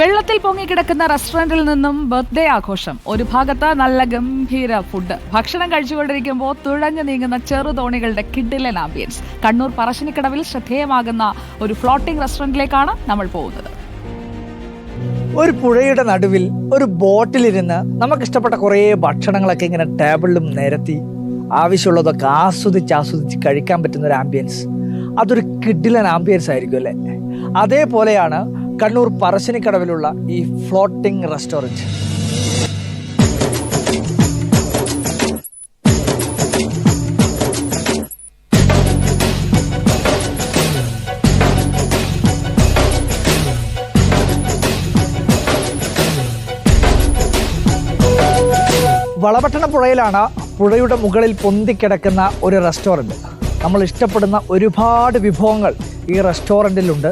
വെള്ളത്തിൽ പൊങ്ങിക്കിടക്കുന്ന റെസ്റ്റോറന്റിൽ നിന്നും ബർത്ത്ഡേ ആഘോഷം. ഒരു ഭാഗത്ത് നല്ല ഗംഭീര ഫുഡ് ഭക്ഷണം കഴിച്ചുകൊണ്ടിരിക്കുമ്പോൾ തുഴഞ്ഞു നീങ്ങുന്ന ചെറുതോണികളുടെ കിഡിലൻ ആംബിയൻസ് കണ്ണൂർ പറശ്ശിനിക്കടവിൽ ശ്രദ്ധേയമാകുന്ന ഒരു ഫ്ലോട്ടിംഗ് റെസ്റ്റോറന്റിലേക്കാണ് നമ്മൾ പോകുന്നത്. ഒരു പുഴയുടെ നടുവിൽ ഒരു ബോട്ടിലിരുന്ന് നമുക്കിഷ്ടപ്പെട്ട കുറേ ഭക്ഷണങ്ങളൊക്കെ ഇങ്ങനെ ടേബിളിലും നിരത്തി ആവശ്യമുള്ളതൊക്കെ ആസ്വദിച്ച് ആസ്വദിച്ച് കഴിക്കാൻ പറ്റുന്ന ഒരു ആംബിയൻസ് അതൊരു കിഡിലൻ ആംബിയൻസ് ആയിരിക്കും അല്ലേ? അതേപോലെയാണ് കണ്ണൂർ പറശ്ശിനിക്കടവിലുള്ള ഈ ഫ്ലോട്ടിംഗ് റെസ്റ്റോറന്റ്. വളപട്ടണ പുഴയിലാണ് പുഴയുടെ മുകളിൽ പൊന്തിക്കിടക്കുന്ന ഒരു റെസ്റ്റോറന്റ്. നമ്മൾ ഇഷ്ടപ്പെടുന്ന ഒരുപാട് വിഭവങ്ങൾ ഈ റെസ്റ്റോറന്റിലുണ്ട്.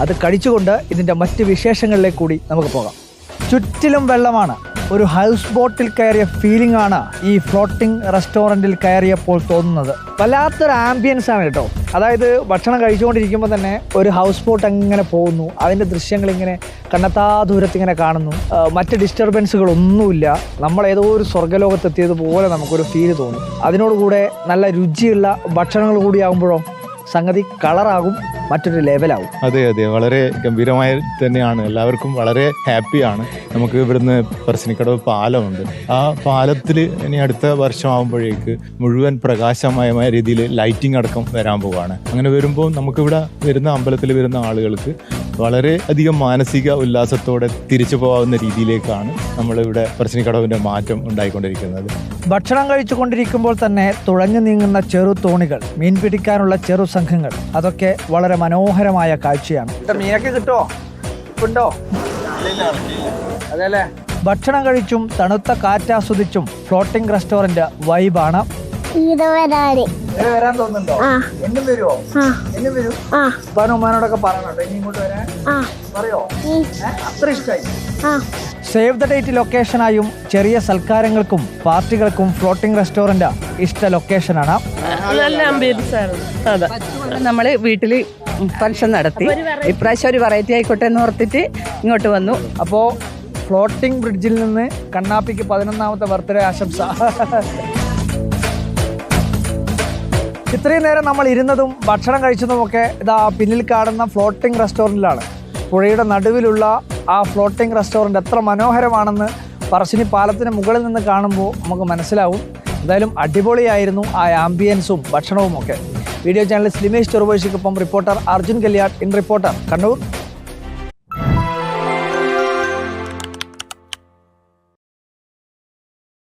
അത് കഴിച്ചുകൊണ്ട് ഇതിന്റെ മറ്റ് വിശേഷങ്ങളിലേക്ക് കൂടി നമുക്ക് പോകാം. ചുറ്റിലും വെള്ളമാണ്. ഒരു ഹൗസ് ബോട്ടിൽ കയറിയ ഫീലിംഗ് ആണ് ഈ ഫ്ലോട്ടിംഗ് റെസ്റ്റോറന്റിൽ കയറിയപ്പോൾ തോന്നുന്നത്. വല്ലാത്തൊരു ആംബിയൻസ് ആണ് കേട്ടോ. അതായത് ഭക്ഷണം കഴിച്ചുകൊണ്ടിരിക്കുമ്പോൾ തന്നെ ഒരു ഹൗസ് ബോട്ട് അങ്ങനെ പോകുന്നു അതിന്റെ ദൃശ്യങ്ങൾ ഇങ്ങനെ കണ്ണത്താ ദൂരത്ത് ഇങ്ങനെ കാണുന്നു. മറ്റ് ഡിസ്റ്റർബൻസുകളൊന്നുമില്ല നമ്മൾ ഏതോ ഒരു സ്വർഗലോകത്തെത്തിയതുപോലെ നമുക്കൊരു ഫീൽ തോന്നും. അതിനോടുകൂടെ നല്ല രുചിയുള്ള ഭക്ഷണങ്ങൾ കൂടിയാകുമ്പോഴോ സംഗതി കളറാകും മറ്റൊരു ലെവലാവും. അതെ അതെ. വളരെ ഗംഭീരമായി തന്നെയാണ്. എല്ലാവർക്കും വളരെ ഹാപ്പിയാണ്. നമുക്ക് ഇവിടുന്ന് പറശ്ശിനിക്കടവ് പാലമുണ്ട്. ആ പാലത്തിൽ ഇനി അടുത്ത വർഷമാകുമ്പോഴേക്ക് മുഴുവൻ പ്രകാശമയമായ രീതിയിൽ ലൈറ്റിംഗ് അടക്കം വരാൻ പോവുകയാണ് അങ്ങനെ വരുമ്പോൾ നമുക്കിവിടെ വരുന്ന അമ്പലത്തിൽ വരുന്ന ആളുകൾക്ക് വളരെ അധികം മാനസിക ഉല്ലാസത്തോടെ തിരിച്ചു പോകാവുന്ന രീതിയിലേക്കാണ് നമ്മളിവിടെ പറശ്ശിനിക്കടവിന്റെ മാറ്റം ഉണ്ടായിക്കൊണ്ടിരിക്കുന്നത്. ഭക്ഷണം കഴിച്ചുകൊണ്ടിരിക്കുമ്പോൾ തന്നെ തുഴഞ്ഞു നീങ്ങുന്ന ചെറു തോണികൾ മീൻ പിടിക്കാനുള്ള ചെറു സംഘങ്ങൾ അതൊക്കെ വളരെ മനോഹരമായ കാഴ്ചയാണ്. മീനൊക്കെ കിട്ടോ? ഉണ്ടോ? അതെല്ലേ ഭക്ഷണം കഴിച്ചും തണുത്ത കാറ്റാസ്വദിച്ചും ഫ്ലോട്ടിംഗ് റെസ്റ്റോറന്റ് വൈബാണ്. വരാൻ തോന്നുന്നുണ്ടോ? എന്നും വരുമോ എന്നും വരൂ? ആ. ഉപ്പാനും ഉമ്മാനോടൊക്കെ പറയണം ഇനി ഇങ്ങോട്ട് വരാൻ? ആ. പറയോ? അത്ര ഇഷ്ടമായി സേവ് ദ ഡേറ്റ് ലൊക്കേഷനായും ചെറിയ സൽക്കാരങ്ങൾക്കും പാർട്ടികൾക്കും ഫ്ലോട്ടിംഗ് റെസ്റ്റോറന്റ് ഇഷ്ട ലൊക്കേഷനാണ് നല്ല വീട്ടിൽ ആയിരുന്നു. നമ്മൾ വീട്ടിൽ ഫംഗ്ഷൻ നടത്തി. ഇപ്രാവശ്യം ഒരു വെറൈറ്റി ആയിക്കോട്ടെ എന്ന് ഓർത്തിട്ട് ഇങ്ങോട്ട് വന്നു. അപ്പോൾ ഫ്ലോട്ടിംഗ് ബ്രിഡ്ജിൽ നിന്ന് കണ്ണാപ്പിക്ക് പതിനൊന്നാമത്തെ ബർത്ത്ഡേ ആശംസ. ഇത്രയും നേരം നമ്മൾ ഇരുന്നതും ഭക്ഷണം കഴിച്ചതുമൊക്കെ ഇതാ പിന്നിൽ കാണുന്ന ഫ്ലോട്ടിംഗ് റെസ്റ്റോറന്റിലാണ് പുഴയുടെ നടുവിലുള്ള ആ ഫ്ലോട്ടിംഗ് റെസ്റ്റോറന്റ് എത്ര മനോഹരമാണെന്ന് പറശ്ശിനി പാലത്തിന് മുകളിൽ നിന്ന് കാണുമ്പോൾ നമുക്ക് മനസ്സിലാവും. എന്തായാലും അടിപൊളിയായിരുന്നു ആ ആംബിയൻസും ഭക്ഷണവും ഒക്കെ. Video channel Slimesh ചെറുപഴിക്കൊപ്പം reporter Arjun Kalyan in reporter Kannur.